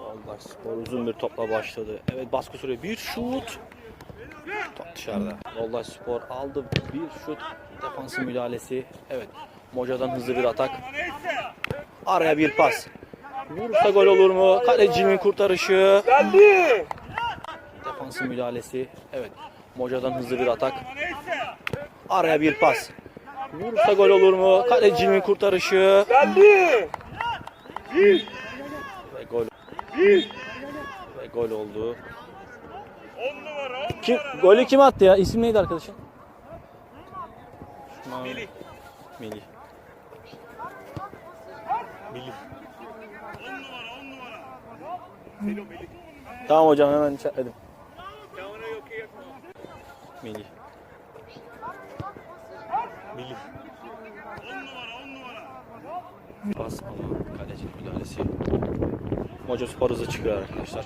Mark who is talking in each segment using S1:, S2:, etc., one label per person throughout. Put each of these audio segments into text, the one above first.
S1: Vallahi spor uzun bir topla başladı. Evet baskı sürüyor. Bir şut. Top dışarıda. Vallahi spor aldı bir şut. Defansın müdahalesi. Evet. Moca'dan hızlı bir atak. Araya bir pas. Vurursa gol olur mu? Kalecinin kurtarışı.
S2: Geldi.
S1: Defansın müdahalesi. Evet. Moca'dan hızlı bir atak. Araya bir pas. Vurursa gol olur mu? Kalecinin kurtarışı.
S2: Geldi.
S1: Ve gol. Ve gol oldu.
S2: 10 numara, 10
S1: Kim, golü kim attı ya? İsim neydi arkadaşın?
S2: Melih.
S1: Melih. Melih. Tamam hocam hemen işaretledim.
S2: Kamera yok iyi yapma.
S1: Melih. Melih.
S2: 10 numara, 10 numara.
S1: Pas ama kaleci müdahalesi. Moca Spor hızlı çıkıyor arkadaşlar.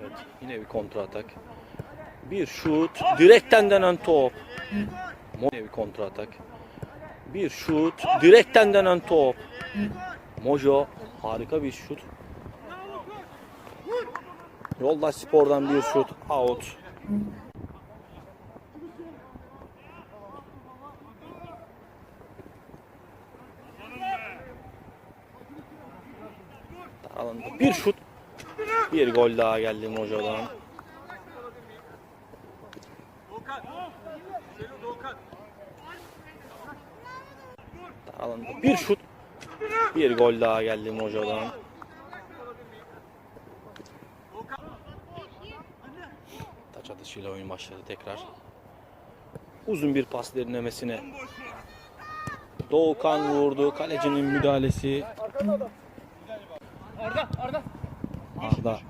S1: Evet yine bir kontra atak. Bir şut. Direkten dönen top. Yine bir kontra atak. Bir şut. Direkten dönen top. Mojo harika bir şut. Yoldaş Spor'dan bir şut. Out. Alanda bir şut. Bir gol daha geldi Mojo'dan. Alanda bir şut. Bir gol daha geldi Mojo'dan. Atışıyla oyun başladı tekrar. Uzun bir pas derinlemesine. Doğukan vurdu. Kalecinin müdahalesi. Arda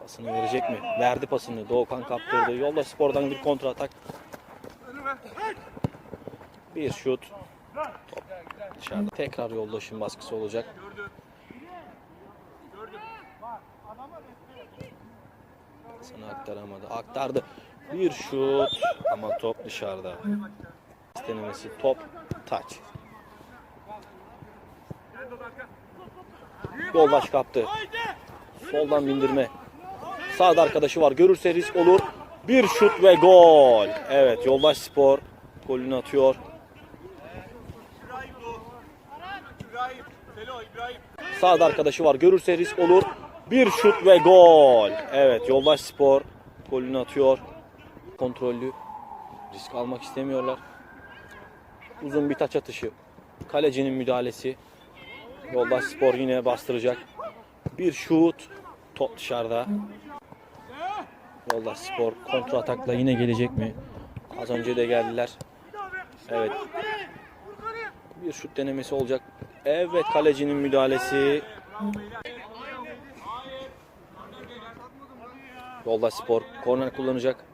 S1: pasını verecek mi? Verdi pasını. Doğukan kaptırdı. Yolda spordan bir kontra atak. Bir şut. Top dışarıda. Tekrar yoldaşın baskısı olacak. Sana aktaramadı. Aktardı. Bir şut ama top dışarıda. İstenemesi top taç. Yoldaş kaptı. Soldan bindirme. Sağda arkadaşı var. Görürse risk olur. Bir şut ve gol. Evet Yoldaş Spor golünü atıyor. Sağda arkadaşı var. Görürse risk olur. Bir şut ve gol. Evet Yoldaş Spor golünü atıyor. Kontrollü. Risk almak istemiyorlar. Uzun bir taç atışı. Kalecinin müdahalesi. Yoldaş Spor yine bastıracak. Bir şut. Top dışarıda. Yoldaş Spor kontra atakla yine gelecek mi? Az önce de geldiler. Evet. Bir şut denemesi olacak. Evet kalecinin müdahalesi. Yoldaş Spor korner kullanacak.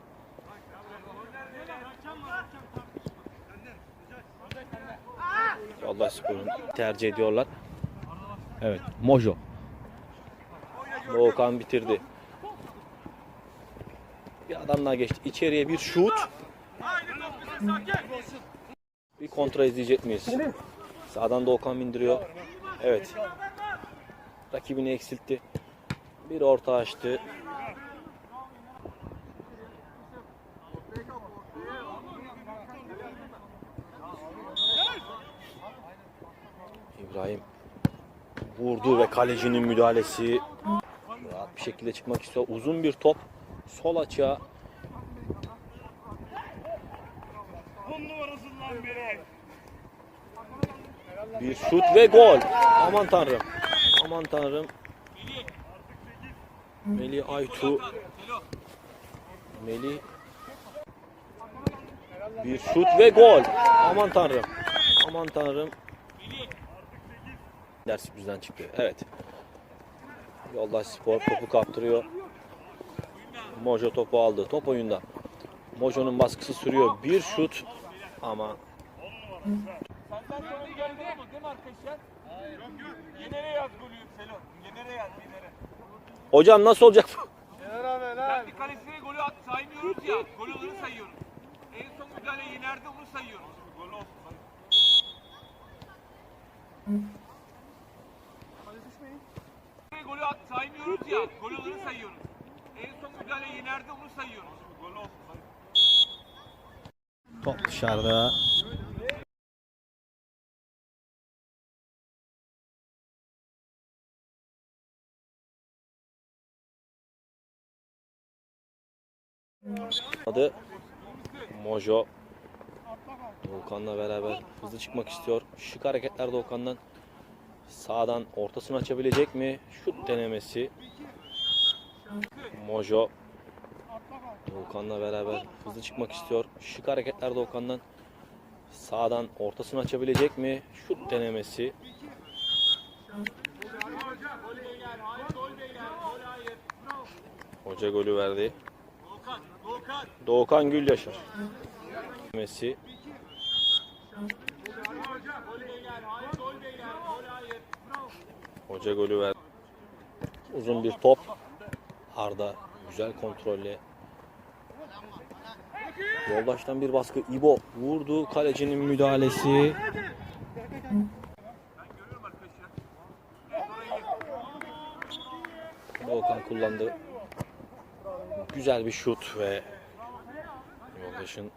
S1: Yoldaş Spor'un tercih ediyorlar. Evet Mojo. Doğukan bitirdi. Bir adam daha geçti. İçeriye bir şut. Bir kontra izleyecek miyiz? Sağdan Doğukan bindiriyor. Evet. Rakibini eksiltti. Bir orta açtı. İbrahim vurdu ve kalecinin müdahalesi rahat bir şekilde çıkmak istiyor. Uzun bir top sol açığa
S2: 10 numarasından beri.
S1: bir şut ve gol. Aman tanrım. Aman tanrım. Melih Aytu. Melih bir şut ve gol. Aman tanrım. Aman tanrım. Ders bizden çıktı. Evet. Yoldaş Spor topu kaptırıyor. Mojo topu aldı. Top oyunda. Mojo'nun baskısı sürüyor. Bir şut ama
S2: mı arkadaşlar? Hayır. Yok yok. Yener'e yaz golü Selo. Yener'e yaz Yener'e.
S1: Hocam nasıl olacak?
S2: Kendi kalesine golü at saymıyoruz ya. Gol olanı sayıyoruz. En son müdahale Yener'de onu sayıyoruz. Olsun. Golü at saymıyoruz ya. Gol olanı sayıyoruz. En son müdahale Yener'de onu sayıyoruz. Gol olsun.
S1: Top dışarıda. Adı Mojo. Doğukan'la beraber hızlı çıkmak istiyor. Şık hareketler Doğukan'dan. Sağdan ortasını açabilecek mi? Şut denemesi. Mojo. Doğukan'la beraber hızlı çıkmak istiyor. Şık hareketler Doğukan'dan. Sağdan ortasını açabilecek mi? Şut denemesi. Hoca golü verdi. Doğukan Gül yaşar. Messi. Hoca golü verdi. Uzun bir top. Arda güzel kontrolle. Yoldaştan bir baskı. İbo vurdu. Kalecinin müdahalesi. Volkan kullandı. Güzel bir şut ve yoldaşın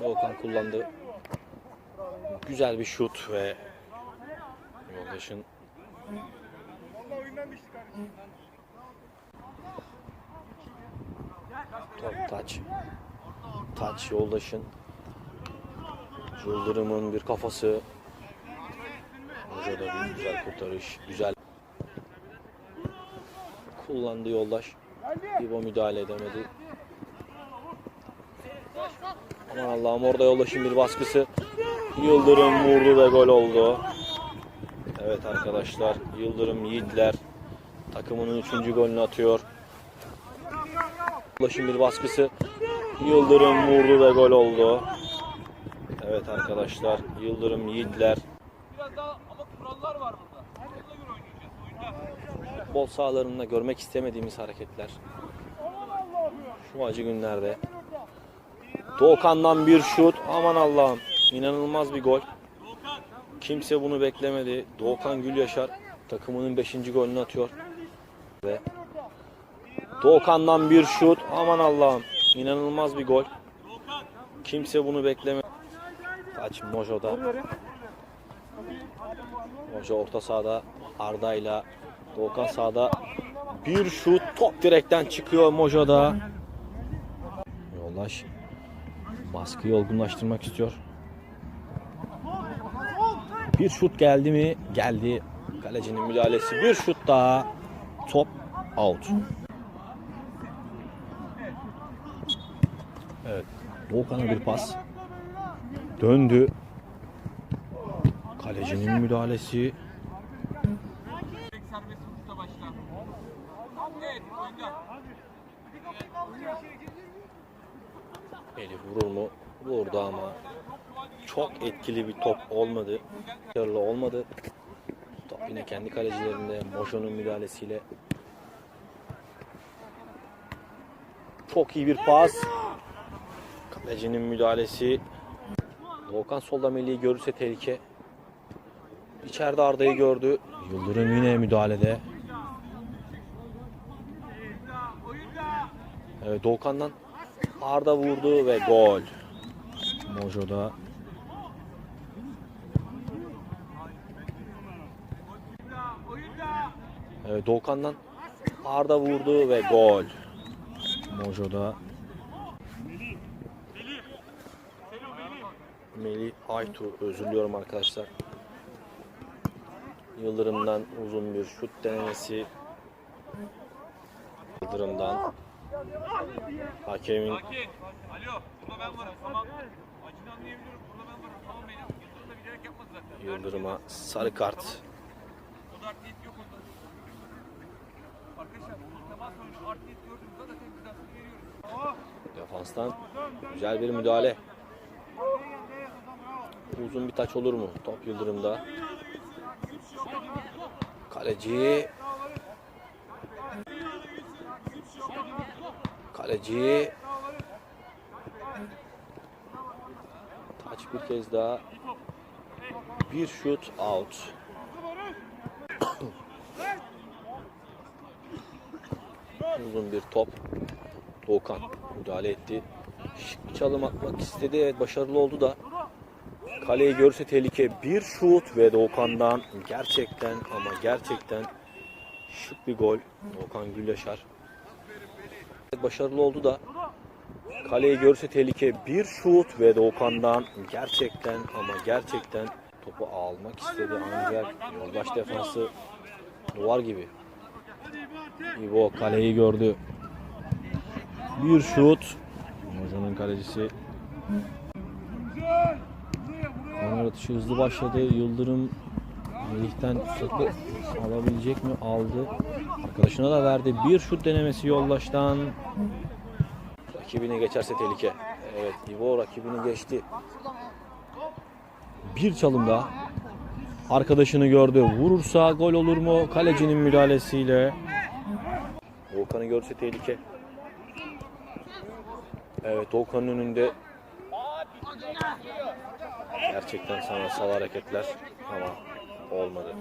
S1: Volkan kullandı. Güzel bir şut ve yoldaşın top taç. Taç yoldaşın. Yıldırım'ın bir kafası. Hoca bir güzel kurtarış. Güzel kullandı yoldaş. İbo müdahale edemedi. Aman Allah'ım orada yoldaşın bir baskısı. Yıldırım vurdu ve gol oldu. Evet arkadaşlar Yıldırım Yiğitler takımının 3. golünü atıyor. Yoldaşın bir baskısı. Yıldırım vurdu ve gol oldu. Evet arkadaşlar Yıldırım Yiğitler
S2: Biraz daha ama kurallar var burada. Oyunda.
S1: futbol sahalarında görmek istemediğimiz hareketler. Şu acı günlerde. Doğukan'dan bir şut. Aman Allah'ım. İnanılmaz bir gol. Kimse bunu beklemedi. Doğukan Gülyaşar takımının 5. golünü atıyor. Ve Doğukan'dan bir şut. Aman Allah'ım. İnanılmaz bir gol. Kimse bunu beklemedi. Taç Mojo'da. Mojo orta sahada Arda'yla Doğukan sağda bir şut top direkten çıkıyor Mojo'da. Yoldaş baskıyı olgunlaştırmak istiyor. Bir şut geldi mi? Geldi. Kalecinin müdahalesi. Bir şut daha. Top out. Evet. Doğukan'a bir pas. Döndü. Kalecinin müdahalesi. Eli vurur mu? Vurdu ama çok etkili bir top olmadı. Başarılı olmadı. Top yine kendi kalecilerinde Mojo'nun müdahalesiyle çok iyi bir pas. Kalecinin müdahalesi. Volkan solda Melih'i görürse tehlike. İçeride Arda'yı gördü. Yıldırım yine müdahalede. Evet Doğukan'dan Arda vurdu ve gol. Mojo'da Evet Doğukan'dan Arda vurdu ve gol. Mojo'da Melih Aytu özür diliyorum arkadaşlar. Yıldırım'dan uzun bir şut denemesi. Yıldırım'dan hakemin. Yıldırım'a sarı kart.
S2: Arkadaşlar.
S1: Defanstan güzel bir müdahale. Uzun bir taç olur mu? Top Yıldırım'da. Kaleci. Kaleci. Taç bir kez daha. Bir şut out. Uzun bir top. Doğukan müdahale etti. Şık bir çalım atmak istedi. Evet başarılı oldu da. Kaleyi görse tehlike. Bir şut ve Doğukan'dan gerçekten ama gerçekten şık bir gol. Doğukan Gülyaşar. Evet, başarılı oldu da. Kaleyi görse tehlike. Bir şut ve Doğukan'dan gerçekten ama gerçekten topu almak istedi ancak yoldaş defansı duvar gibi. İbo kaleyi gördü. Bir şut. Hocanın kalecisi. Korner atışı hızlı başladı. Yıldırım Melih'ten topu alabilecek mi? Aldı. Arkadaşına da verdi. Bir şut denemesi yoldaştan. Rakibine geçerse tehlike. Evet İbo rakibini geçti. Bir çalım daha. Arkadaşını gördü. Vurursa gol olur mu? Kalecinin müdahalesiyle. Volkan'ı görse tehlike. Evet Volkan'ın önünde gerçekten sanatsal hareketler ama olmadı.